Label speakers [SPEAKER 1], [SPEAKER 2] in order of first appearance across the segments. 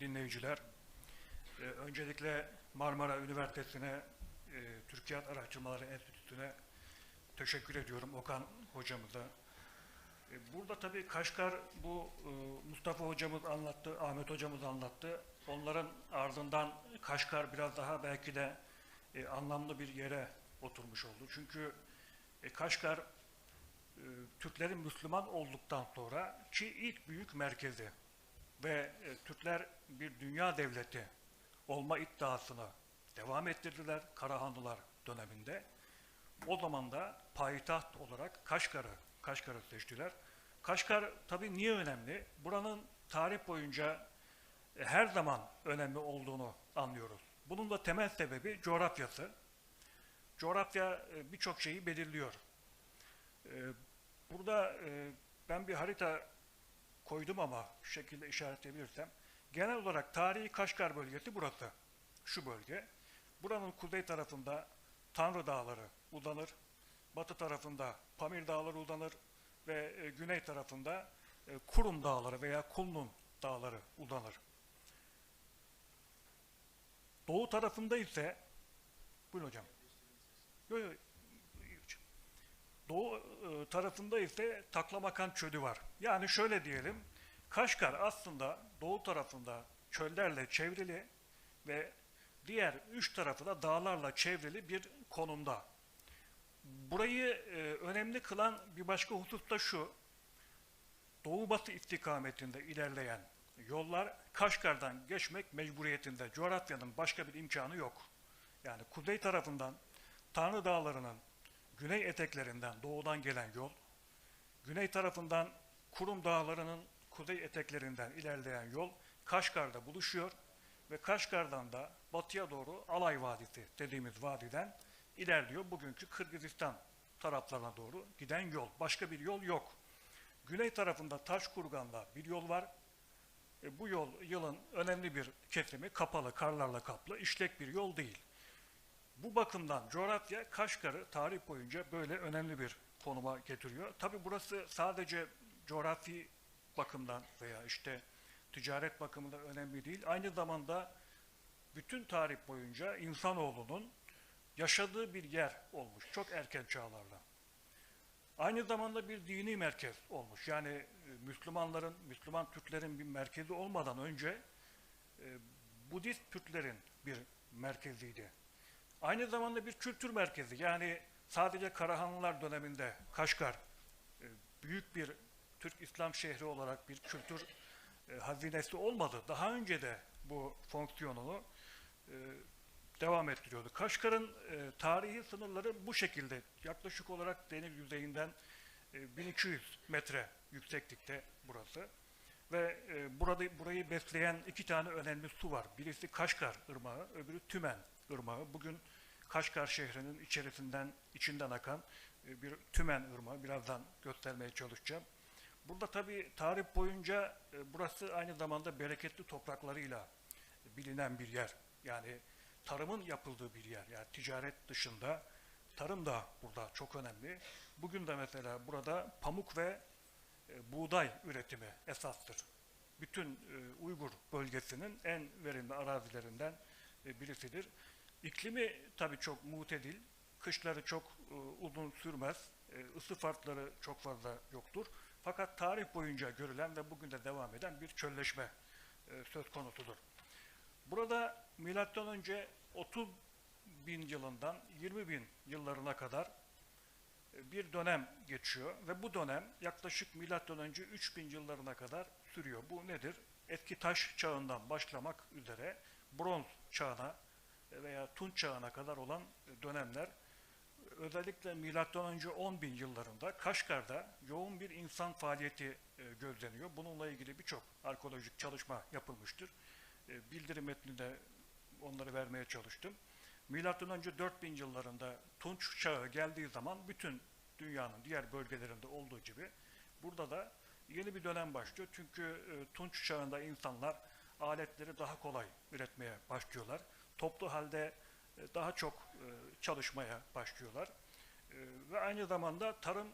[SPEAKER 1] dinleyiciler. Ee, öncelikle Marmara Üniversitesi'ne, e, Türkiye Araştırmaları Enstitüsü'ne teşekkür ediyorum Okan hocamıza. E, Burada tabii Kaşgar bu e, Mustafa hocamız anlattı, Ahmet hocamız anlattı. Onların ardından Kaşgar biraz daha belki de e, anlamlı bir yere oturmuş oldu. Çünkü e, Kaşgar e, Türklerin Müslüman olduktan sonra ki ilk büyük merkezi ve e, Türkler bir dünya devleti olma iddiasını devam ettirdiler Karahanlılar döneminde. O zaman da payitaht olarak Kaşgar'ı Kaşgar'ı seçtiler. Kaşgar tabii niye önemli? Buranın tarih boyunca e, her zaman önemli olduğunu anlıyoruz. Bunun da temel sebebi coğrafyası. Coğrafya e, birçok şeyi belirliyor. E, Burada e, ben bir harita koydum ama şu şekilde işaretleyebilirsem. Genel olarak tarihi Kaşgar bölgesi burası. Şu bölge. Buranın kuzey tarafında Tanrı Dağları uzanır. Batı tarafında Pamir Dağları uzanır ve e, güney tarafında e, Kurum Dağları veya Kulnun Dağları uzanır. Doğu tarafında ise buyurun hocam. Yok yok. iyi hocam. Doğu e, tarafında ise Taklamakan Çölü var. Yani şöyle diyelim, Kaşgar aslında doğu tarafında çöllerle çevrili ve diğer üç tarafı da dağlarla çevrili bir konumda. Burayı e, önemli kılan bir başka husus da şu, doğu batı istikametinde ilerleyen yollar Kaşgar'dan geçmek mecburiyetinde. Coğrafyanın başka bir imkanı yok. Yani kuzey tarafından Tanrı Dağları'nın güney eteklerinden doğudan gelen yol, güney tarafından Kurum Dağları'nın kuzey eteklerinden ilerleyen yol Kaşgar'da buluşuyor ve Kaşgar'dan da batıya doğru Alay Vadisi dediğimiz vadiden ilerliyor. Bugünkü Kırgızistan taraflarına doğru giden yol. Başka bir yol yok. Güney tarafında Taşkurgan'da bir yol var. E, bu yol yılın önemli bir kesimi kapalı, karlarla kaplı, işlek bir yol değil. Bu bakımdan coğrafya Kaşgar'ı tarih boyunca böyle önemli bir konuma getiriyor. Tabi burası sadece coğrafi bakımdan veya işte ticaret bakımından önemli değil. Aynı zamanda bütün tarih boyunca insanoğlunun yaşadığı bir yer olmuş çok erken çağlarda. Aynı zamanda bir dini merkez olmuş. Yani e, Müslümanların, Müslüman Türklerin bir merkezi olmadan önce e, Budist Türklerin bir merkeziydi. Aynı zamanda bir kültür merkezi. Yani sadece Karahanlılar döneminde Kaşgar e, büyük bir Türk İslam şehri olarak bir kültür e, hazinesi olmadı. Daha önce de bu fonksiyonunu e, devam ettiriyordu. Kaşgar'ın tarihi sınırları bu şekilde. Yaklaşık olarak deniz yüzeyinden e, 1200 metre yükseklikte burası. Ve burada burayı besleyen iki tane önemli su var. Birisi Kaşgar Irmağı, öbürü Tümen Irmağı. Bugün Kaşgar şehrinin içerisinden, içinden akan e, bir Tümen Irmağı. Birazdan göstermeye çalışacağım. Burada tabii tarih boyunca e, burası aynı zamanda bereketli topraklarıyla bilinen bir yer. Yani tarımın yapıldığı bir yer. Yani ticaret dışında tarım da burada çok önemli. Bugün de mesela burada pamuk ve e, buğday üretimi esastır. Bütün Uygur bölgesinin en verimli arazilerinden birisidir. İklimi tabii çok mutedil. Kışları çok e, uzun sürmez. E, ısı farkları çok fazla yoktur. Fakat tarih boyunca görülen ve bugün de devam eden bir çölleşme e, söz konusudur. Burada milattan önce 30 bin yılından 20 bin yıllarına kadar e, bir dönem geçiyor ve bu dönem yaklaşık milattan önce 3000 yıllarına kadar sürüyor. Bu nedir? Eski taş çağından başlamak üzere bronz çağına veya tunç çağına kadar olan dönemler özellikle önce 10 bin yıllarında Kaşgar'da yoğun bir insan faaliyeti e, gözleniyor. Bununla ilgili birçok arkeolojik çalışma yapılmıştır. E, Bildirim metninde onları vermeye çalıştım. Önce 4000 yıllarında Tunç çağı geldiği zaman bütün dünyanın diğer bölgelerinde olduğu gibi burada da yeni bir dönem başlıyor. Çünkü e, Tunç çağında insanlar aletleri daha kolay üretmeye başlıyorlar. Toplu halde e, daha çok e, çalışmaya başlıyorlar. E, Ve aynı zamanda tarım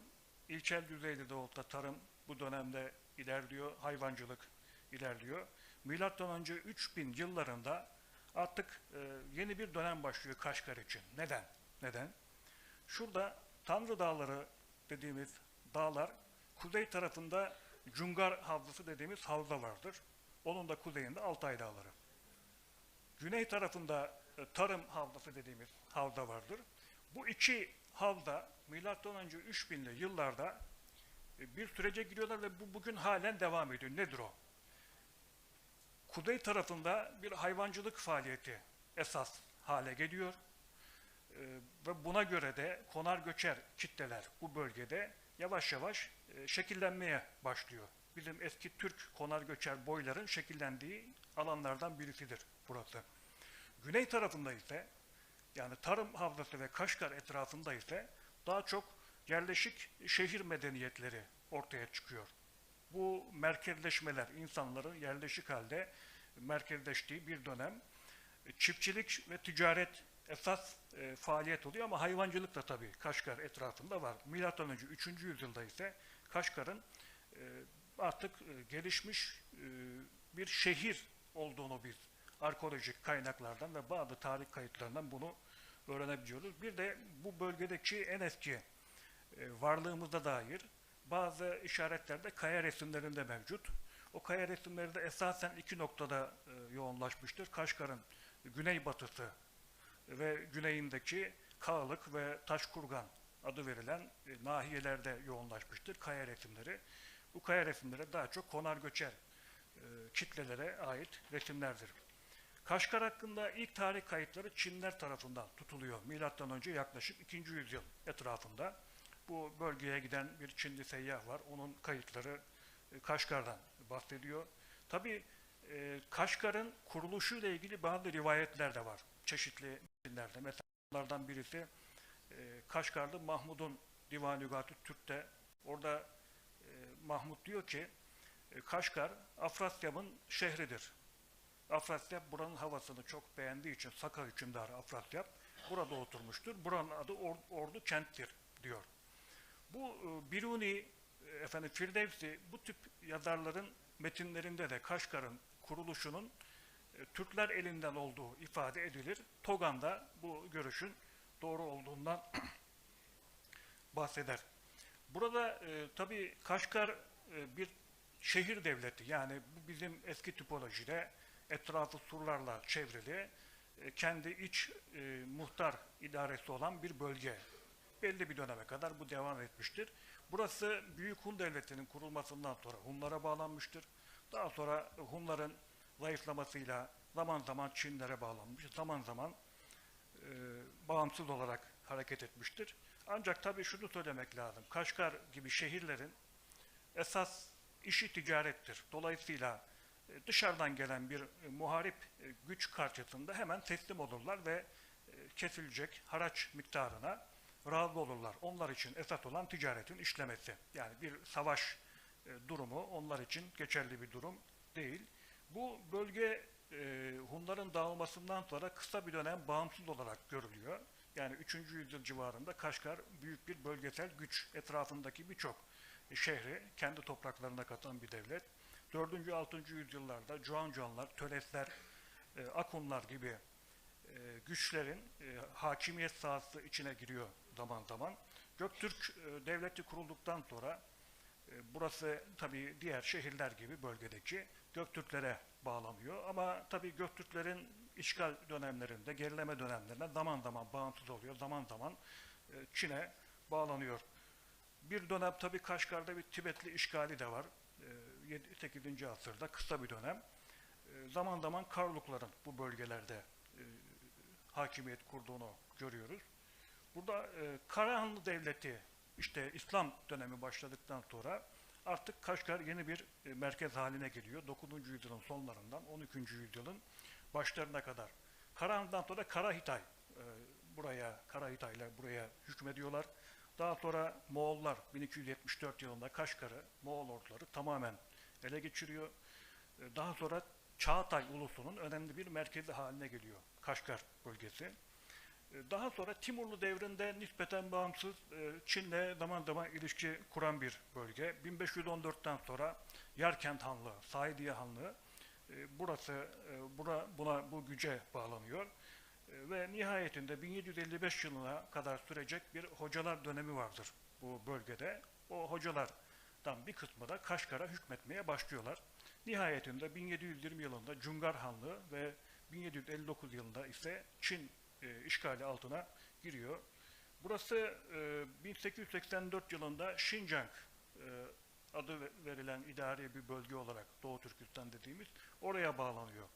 [SPEAKER 1] ilçel düzeyde de olsa tarım bu dönemde ilerliyor, hayvancılık ilerliyor. milattan önce 3000 yıllarında artık yeni bir dönem başlıyor Kaşgar için. Neden? Neden? Şurada Tanrı Dağları dediğimiz dağlar, kuzey tarafında Cungar Havzası dediğimiz havza vardır. Onun da kuzeyinde Altay Dağları. Güney tarafında e, Tarım Havzası dediğimiz havza vardır. Bu iki havza milattan önce 3000'li yıllarda e, bir sürece giriyorlar ve bu bugün halen devam ediyor. Nedir o? Kuzey tarafında bir hayvancılık faaliyeti esas hale geliyor. Ee, ve buna göre de konar göçer kitleler bu bölgede yavaş yavaş e, şekillenmeye başlıyor. Bizim eski Türk konar göçer boyların şekillendiği alanlardan birisidir burası. Güney tarafında ise yani tarım havzası ve Kaşgar etrafında ise daha çok yerleşik şehir medeniyetleri ortaya çıkıyor. Bu merkezleşmeler insanların yerleşik halde merkezleştiği bir dönem. Çiftçilik ve ticaret esas e, faaliyet oluyor ama hayvancılık da tabii Kaşgar etrafında var. Milattan önce 3. yüzyılda ise Kaşgar'ın e, artık e, gelişmiş e, bir şehir olduğunu biz arkeolojik kaynaklardan ve bazı tarih kayıtlarından bunu öğrenebiliyoruz. Bir de bu bölgedeki en eski e, varlığımıza dair bazı işaretler de kaya resimlerinde mevcut. O kaya resimleri de esasen iki noktada e, yoğunlaşmıştır. Kaşgar'ın güneybatısı ve güneyindeki Kağlık ve Taşkurgan adı verilen e, nahiyelerde yoğunlaşmıştır kaya resimleri. Bu kaya resimleri daha çok konar göçer kitlelere ait resimlerdir. Kaşgar hakkında ilk tarih kayıtları Çinler tarafından tutuluyor. Milattan önce yaklaşık 2. yüzyıl etrafında. Bu bölgeye giden bir Çinli seyyah var. Onun kayıtları e, Kaşgar'dan bahsediyor. Tabi e, Kaşgar'ın kuruluşuyla ilgili bazı rivayetler de var. Çeşitli metinlerde. Mesela bunlardan birisi e, Kaşgarlı Mahmud'un Divan-ı Lügat-ı Türk'te orada Mahmud diyor ki Kaşgar Afrasyab'ın şehridir. Afrasyab buranın havasını çok beğendiği için Saka hükümdarı Afrasyab burada oturmuştur. Buranın adı Or- Ordu Kent'tir diyor. Bu e, Biruni, e, efendim Firdevsi bu tip yazarların metinlerinde de Kaşgar'ın kuruluşunun e, Türkler elinden olduğu ifade edilir. Togan da bu görüşün doğru olduğundan bahseder. Burada e, tabii Kaşgar e, bir şehir devleti yani bu bizim eski tipolojide etrafı surlarla çevrili e, kendi iç e, muhtar idaresi olan bir bölge. Belli bir döneme kadar bu devam etmiştir. Burası Büyük Hun Devleti'nin kurulmasından sonra Hunlara bağlanmıştır. Daha sonra Hunların zayıflamasıyla zaman zaman Çinlere bağlanmış, zaman zaman e, bağımsız olarak hareket etmiştir. Ancak tabii şunu söylemek lazım. Kaşgar gibi şehirlerin esas işi ticarettir. Dolayısıyla dışarıdan gelen bir e, muharip e, güç karşısında hemen teslim olurlar ve e, kesilecek haraç miktarına razı olurlar. Onlar için esas olan ticaretin işlemesi. Yani bir savaş e, durumu onlar için geçerli bir durum değil. Bu bölge e, Hunların dağılmasından sonra kısa bir dönem bağımsız olarak görülüyor. Yani 3. yüzyıl civarında Kaşgar büyük bir bölgesel güç etrafındaki birçok şehri kendi topraklarına katan bir devlet. 4. 6. yüzyıllarda Cuancuanlar, Tölesler, e, Akunlar gibi e, güçlerin e, hakimiyet sahası içine giriyor zaman zaman. Göktürk e, devleti kurulduktan sonra e, burası tabii diğer şehirler gibi bölgedeki Göktürklere bağlanıyor. Ama tabii Göktürklerin işgal dönemlerinde, gerileme dönemlerinde zaman zaman bağımsız oluyor, zaman zaman e, Çin'e bağlanıyor. Bir dönem tabii Kaşgar'da bir Tibetli işgali de var. E, 8. asırda kısa bir dönem. E, zaman zaman Karlukların bu bölgelerde e, hakimiyet kurduğunu görüyoruz. Burada e, Karahanlı Devleti işte İslam dönemi başladıktan sonra artık Kaşgar yeni bir e, merkez haline geliyor. 9. yüzyılın sonlarından 12. yüzyılın başlarına kadar. Karahan'dan sonra Karahitay buraya Karahitaylar buraya hükmediyorlar. Daha sonra Moğollar 1274 yılında Kaşgar'ı Moğol orduları tamamen ele geçiriyor. E, Daha sonra Çağatay ulusunun önemli bir merkezi haline geliyor Kaşgar bölgesi. E, Daha sonra Timurlu devrinde nispeten bağımsız e, Çin'le zaman zaman ilişki kuran bir bölge. 1514'ten sonra Yarkent Hanlığı, Saidiye Hanlığı e, burası e, buna, buna bu güce bağlanıyor. Ve nihayetinde 1755 yılına kadar sürecek bir hocalar dönemi vardır bu bölgede. O hocalardan bir kısmı da Kaşgar'a hükmetmeye başlıyorlar. Nihayetinde 1720 yılında Cungar Hanlığı ve 1759 yılında ise Çin e, işgali altına giriyor. Burası e, 1884 yılında Şincan e, adı ve- verilen idari bir bölge olarak Doğu Türkistan dediğimiz oraya bağlanıyor.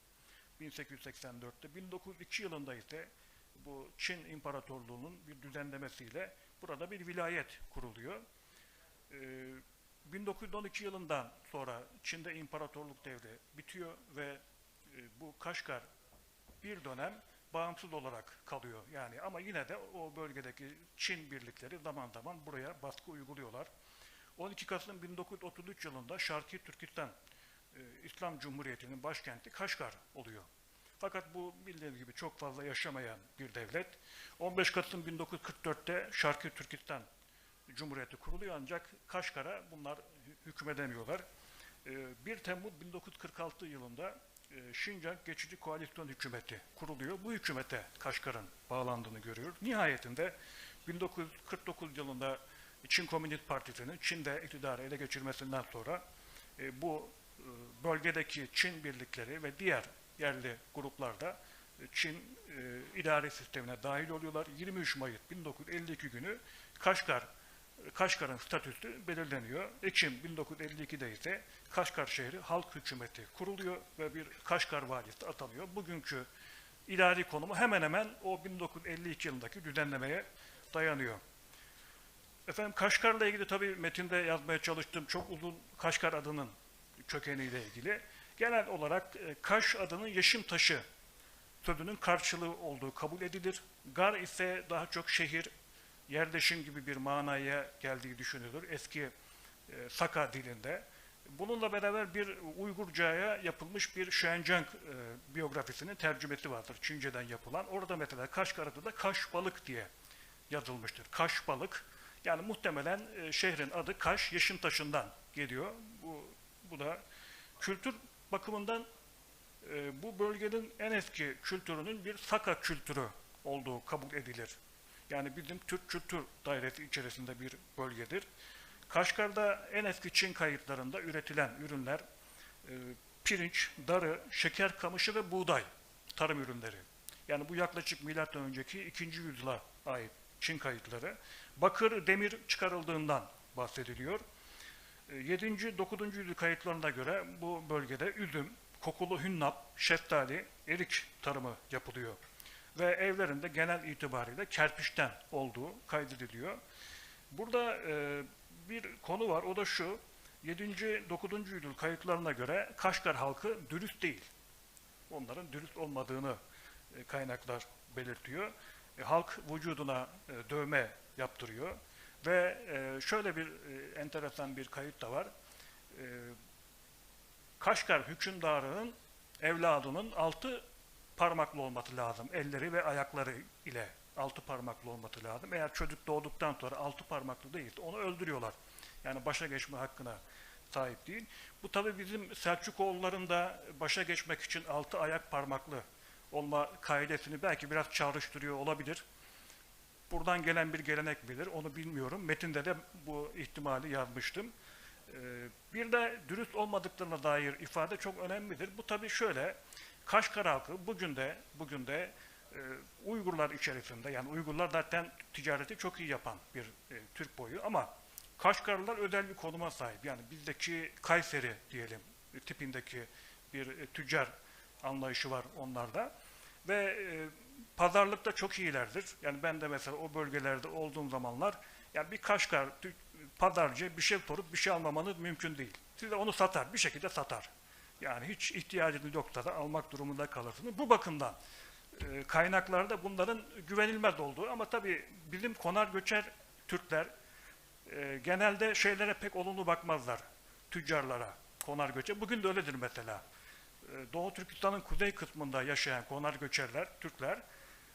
[SPEAKER 1] 1884'te 1902 yılında ise bu Çin İmparatorluğu'nun bir düzenlemesiyle burada bir vilayet kuruluyor. Ee, 1912 yılından sonra Çin'de imparatorluk devri bitiyor ve e, bu Kaşgar bir dönem bağımsız olarak kalıyor. Yani ama yine de o bölgedeki Çin birlikleri zaman zaman buraya baskı uyguluyorlar. 12 Kasım 1933 yılında Şarkı Türkistan e, İslam Cumhuriyeti'nin başkenti Kaşgar oluyor. Fakat bu bildiğiniz gibi çok fazla yaşamayan bir devlet. 15 Kasım 1944'te Şarkı Türkistan Cumhuriyeti kuruluyor ancak Kaşgar'a bunlar hü- hükmedemiyorlar. E, 1 Temmuz 1946 yılında e, Şincan Geçici Koalisyon Hükümeti kuruluyor. Bu hükümete Kaşgar'ın bağlandığını görüyoruz. Nihayetinde 1949 yılında Çin Komünist Partisi'nin Çin'de iktidarı ele geçirmesinden sonra e, bu e, bölgedeki Çin birlikleri ve diğer yerli gruplar da e, Çin e, idari sistemine dahil oluyorlar. 23 Mayıs 1952 günü Kaşgar Kaşgar'ın statüsü belirleniyor. Ekim 1952'de ise Kaşgar şehri halk hükümeti kuruluyor ve bir Kaşgar valisi atanıyor. Bugünkü idari konumu hemen hemen o 1952 yılındaki düzenlemeye dayanıyor. Efendim Kaşgar'la ilgili tabii metinde yazmaya çalıştığım çok uzun Kaşgar adının kökeniyle ilgili. Genel olarak e, Kaş adının yeşim taşı sözünün karşılığı olduğu kabul edilir. Gar ise daha çok şehir, yerleşim gibi bir manaya geldiği düşünülür eski e, Saka dilinde. Bununla beraber bir Uygurca'ya yapılmış bir Şencan e, biyografisinin tercümesi vardır Çince'den yapılan. Orada mesela Kaşgar adı da Kaş balık diye yazılmıştır. Kaş balık. Yani muhtemelen e, şehrin adı Kaş Yeşimtaşı'ndan geliyor. Bu, bu da kültür bakımından e, bu bölgenin en eski kültürünün bir Saka kültürü olduğu kabul edilir. Yani bizim Türk Kültür Dairesi içerisinde bir bölgedir. Kaşgar'da en eski Çin kayıtlarında üretilen ürünler e, pirinç, darı, şeker kamışı ve buğday tarım ürünleri. Yani bu yaklaşık milattan önceki 2. yüzyıla ait Çin kayıtları. Bakır, demir çıkarıldığından bahsediliyor. 7. 9. yüzyıl kayıtlarına göre bu bölgede üzüm, kokulu hünnap, şeftali, erik tarımı yapılıyor. Ve evlerinde genel itibariyle kerpiçten olduğu kaydediliyor. Burada e, bir konu var, o da şu. 7. 9. yüzyıl kayıtlarına göre Kaşgar halkı dürüst değil. Onların dürüst olmadığını e, kaynaklar belirtiyor. E, halk vücuduna e, dövme yaptırıyor. Ve e, şöyle bir e, enteresan bir kayıt da var. E, Kaşgar hükümdarının evladının altı parmaklı olması lazım. Elleri ve ayakları ile altı parmaklı olması lazım. Eğer çocuk doğduktan sonra altı parmaklı değilse onu öldürüyorlar. Yani başa geçme hakkına sahip değil. Bu tabi bizim Selçukoğulların da başa geçmek için altı ayak parmaklı olma kaidesini belki biraz çağrıştırıyor olabilir. Buradan gelen bir gelenek bilir, onu bilmiyorum. Metinde de bu ihtimali yazmıştım. Ee, bir de dürüst olmadıklarına dair ifade çok önemlidir. Bu tabii şöyle, Kaşgar halkı bugün de, bugün de e, Uygurlar içerisinde, yani Uygurlar zaten ticareti çok iyi yapan bir e, Türk boyu ama Kaşgarlılar özel bir konuma sahip. Yani bizdeki Kayseri diyelim e, tipindeki bir e, tüccar anlayışı var onlarda. Ve e, pazarlıkta çok iyilerdir. Yani ben de mesela o bölgelerde olduğum zamanlar yani bir Kaşgar tü- pazarcı bir şey sorup bir şey almamanız mümkün değil. Size onu satar, bir şekilde satar. Yani hiç ihtiyacınız yoksa almak durumunda kalırsınız. Bu bakımdan e, kaynaklarda bunların güvenilmez olduğu ama tabii bizim konar göçer Türkler e, genelde şeylere pek olumlu bakmazlar. Tüccarlara, konar göçer. Bugün de öyledir mesela. E, Doğu Türkistan'ın kuzey kısmında yaşayan konar göçerler, Türkler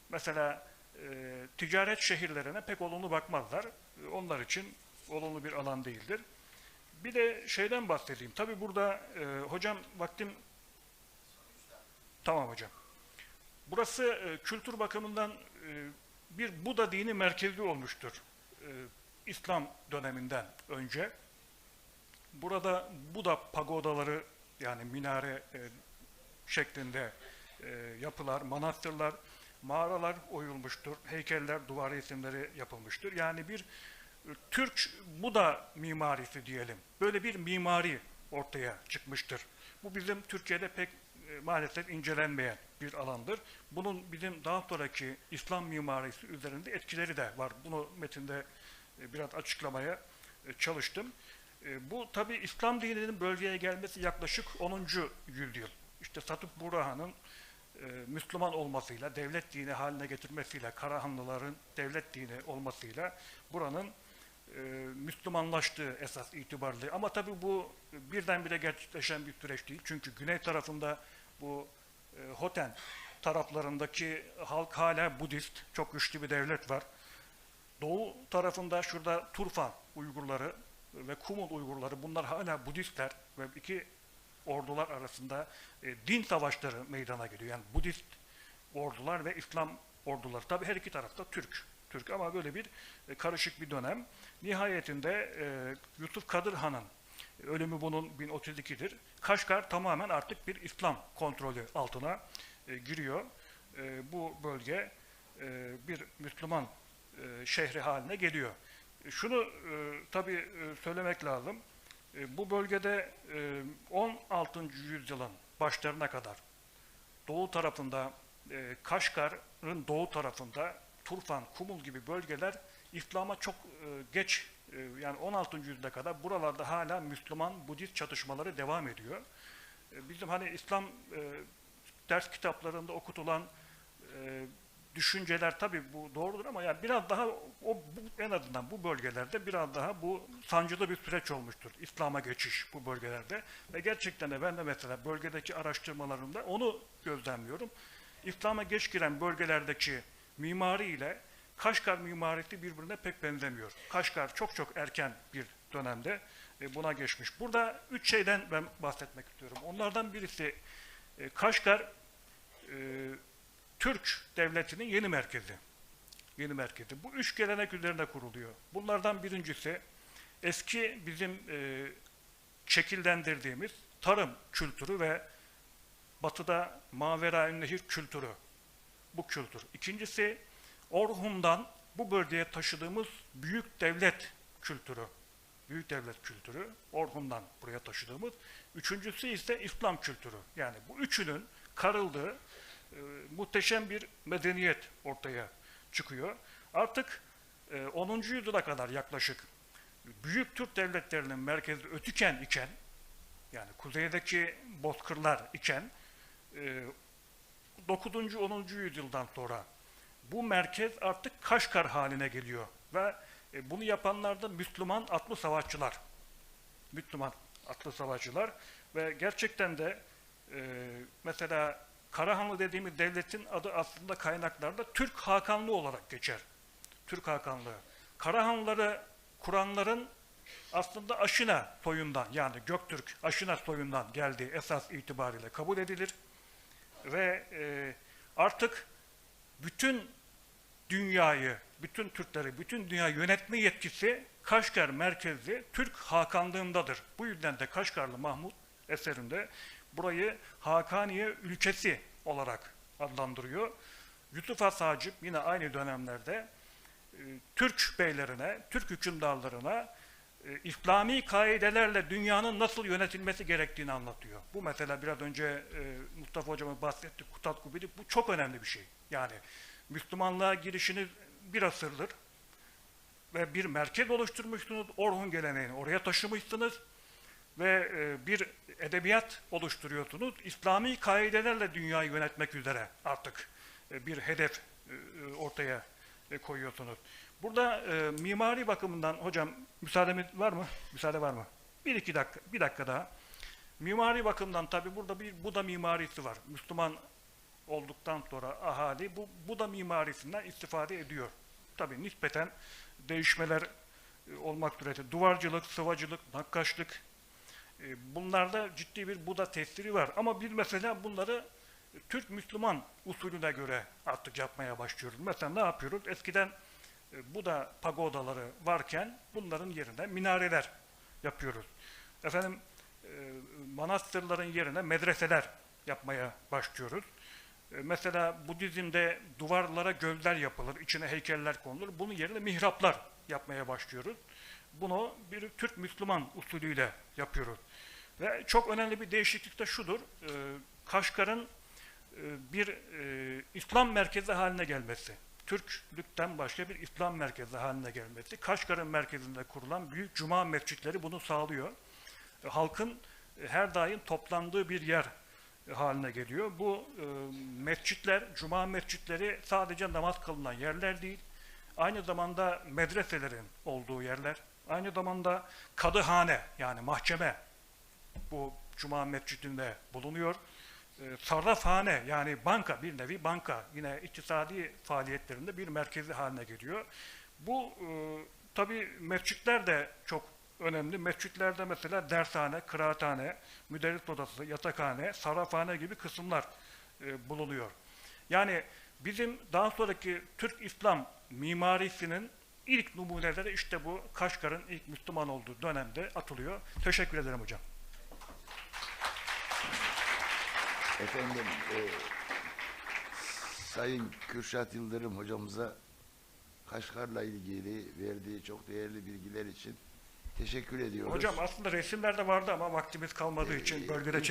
[SPEAKER 1] mesela e, ticaret şehirlerine pek olumlu bakmazlar. E, onlar için olumlu bir alan değildir. Bir de şeyden bahsedeyim. Tabii burada e, hocam vaktim Tamam hocam. Burası e, kültür bakımından e, bir Buda dini merkezi olmuştur. E, İslam döneminden önce. Burada Buda pagodaları yani minare e, şeklinde e, yapılar, manastırlar, mağaralar oyulmuştur. Heykeller, duvar resimleri yapılmıştır. Yani bir Türk Buda mimarisi diyelim. Böyle bir mimari ortaya çıkmıştır. Bu bizim Türkiye'de pek e, maalesef incelenmeyen bir alandır. Bunun bizim daha sonraki İslam mimarisi üzerinde etkileri de var. Bunu metinde e, biraz açıklamaya e, çalıştım. Bu tabi İslam dininin bölgeye gelmesi yaklaşık 10. yüzyıl. İşte Satıp Burhan'ın e, Müslüman olmasıyla, devlet dini haline getirmesiyle, Karahanlıların devlet dini olmasıyla buranın e, Müslümanlaştığı esas itibariyle. Ama tabi bu birdenbire gerçekleşen bir süreç değil. Çünkü güney tarafında bu e, Hoten taraflarındaki halk hala Budist, çok güçlü bir devlet var. Doğu tarafında şurada Turfan Uygurları ve Kumul Uygurları bunlar hala Budistler ve iki ordular arasında e, din savaşları meydana geliyor. Yani Budist ordular ve İslam orduları. Tabi her iki tarafta Türk. Türk ama böyle bir e, karışık bir dönem. Nihayetinde e, Yusuf Kadir Han'ın ölümü bunun 1032'dir. Kaşgar tamamen artık bir İslam kontrolü altına e, giriyor. E, bu bölge e, bir Müslüman e, şehri haline geliyor. E, Şunu e, tabii e, söylemek lazım. E, bu bölgede e, 16. yüzyılın başlarına kadar doğu tarafında e, Kaşgar'ın doğu tarafında Turfan, Kumul gibi bölgeler İslam'a çok e, geç e, yani 16. yüzyıla kadar buralarda hala Müslüman Budist çatışmaları devam ediyor. E, bizim hani İslam e, ders kitaplarında okutulan e, düşünceler tabii bu doğrudur ama yani biraz daha o bu, en azından bu bölgelerde biraz daha bu sancılı bir süreç olmuştur. İslam'a geçiş bu bölgelerde ve gerçekten de ben de mesela bölgedeki araştırmalarımda onu gözlemliyorum. İslam'a geç giren bölgelerdeki mimari ile Kaşgar mimarisi birbirine pek benzemiyor. Kaşgar çok çok erken bir dönemde e, buna geçmiş. Burada üç şeyden ben bahsetmek istiyorum. Onlardan birisi e, Kaşgar e, Türk devletinin yeni merkezi. Yeni merkezi. Bu üç gelenek üzerine kuruluyor. Bunlardan birincisi eski bizim şekillendirdiğimiz tarım kültürü ve batıda Mavera Nehir kültürü. Bu kültür. İkincisi Orhun'dan bu bölgeye taşıdığımız büyük devlet kültürü. Büyük devlet kültürü. Orhun'dan buraya taşıdığımız. Üçüncüsü ise İslam kültürü. Yani bu üçünün karıldığı e, muhteşem bir medeniyet ortaya çıkıyor. Artık e, 10. yüzyıla kadar yaklaşık büyük Türk devletlerinin merkezi Ötüken iken yani kuzeydeki bozkırlar iken e, 9. 10. yüzyıldan sonra bu merkez artık Kaşgar haline geliyor ve e, bunu yapanlar da Müslüman atlı savaşçılar. Müslüman atlı savaşçılar ve gerçekten de e, mesela Karahanlı dediğimiz devletin adı aslında kaynaklarda Türk Hakanlığı olarak geçer. Türk Hakanlığı. Karahanlıları kuranların aslında Aşina soyundan yani Göktürk Aşina soyundan geldiği esas itibariyle kabul edilir. Ve e, artık bütün dünyayı, bütün Türkleri, bütün dünya yönetme yetkisi Kaşgar merkezli Türk Hakanlığındadır. Bu yüzden de Kaşgarlı Mahmut eserinde burayı Hakaniye ülkesi olarak adlandırıyor. Yusuf Has yine aynı dönemlerde e, Türk beylerine, Türk hükümdarlarına İslami kaidelerle dünyanın nasıl yönetilmesi gerektiğini anlatıyor. Bu mesela biraz önce e, Mustafa Hocam'ın bahsetti Kutat Kubili, bu çok önemli bir şey. Yani Müslümanlığa girişiniz bir asırdır ve bir merkez oluşturmuşsunuz, Orhun geleneğini oraya taşımışsınız ve e, bir edebiyat oluşturuyorsunuz. İslami kaidelerle dünyayı yönetmek üzere artık e, bir hedef e, e, ortaya e, koyuyorsunuz. Burada e, mimari bakımından hocam müsaademiz var mı? Müsaade var mı? Bir iki dakika, bir dakika daha. Mimari bakımdan tabi burada bir Buda mimarisi var. Müslüman olduktan sonra ahali bu Buda mimarisinden istifade ediyor. Tabi nispeten değişmeler e, olmak sureti. Duvarcılık, sıvacılık, nakkaşlık e, bunlarda ciddi bir Buda tesiri var. Ama bir mesela bunları Türk Müslüman usulüne göre artık yapmaya başlıyoruz. Mesela ne yapıyoruz? Eskiden e, Buda pagodaları varken bunların yerine minareler yapıyoruz. Efendim e, manastırların yerine medreseler yapmaya başlıyoruz. E, Mesela Budizm'de duvarlara göller yapılır, içine heykeller konulur. Bunun yerine mihraplar yapmaya başlıyoruz. Bunu bir Türk Müslüman usulüyle yapıyoruz. Ve çok önemli bir değişiklik de şudur. Kaşgar'ın bir İslam merkezi haline gelmesi. Türklükten başka bir İslam merkezi haline gelmesi. Kaşgar'ın merkezinde kurulan büyük cuma mescitleri bunu sağlıyor. E, Halkın e, her daim toplandığı bir yer e, haline geliyor. Bu e, mescitler, cuma mescitleri sadece namaz kılınan yerler değil, aynı zamanda medreselerin olduğu yerler, aynı zamanda kadıhane yani mahkeme bu cuma mescidinde bulunuyor. E, sarrafhane yani banka bir nevi banka yine iktisadi faaliyetlerinde bir merkezi haline geliyor. Bu e, tabi mescitler de çok önemli. Mescitlerde mesela dershane, kıraathane, müderris odası, yatakhane, sarrafhane gibi kısımlar e, bulunuyor. Yani bizim daha sonraki Türk İslam mimarisinin ilk numuneleri işte bu Kaşgar'ın ilk Müslüman olduğu dönemde atılıyor. Teşekkür ederim hocam.
[SPEAKER 2] Efendim, e, Sayın Kürşat Yıldırım hocamıza Kaşgar'la ilgili verdiği çok değerli bilgiler için teşekkür ediyoruz.
[SPEAKER 1] Hocam aslında resimlerde vardı ama vaktimiz kalmadığı için bölgede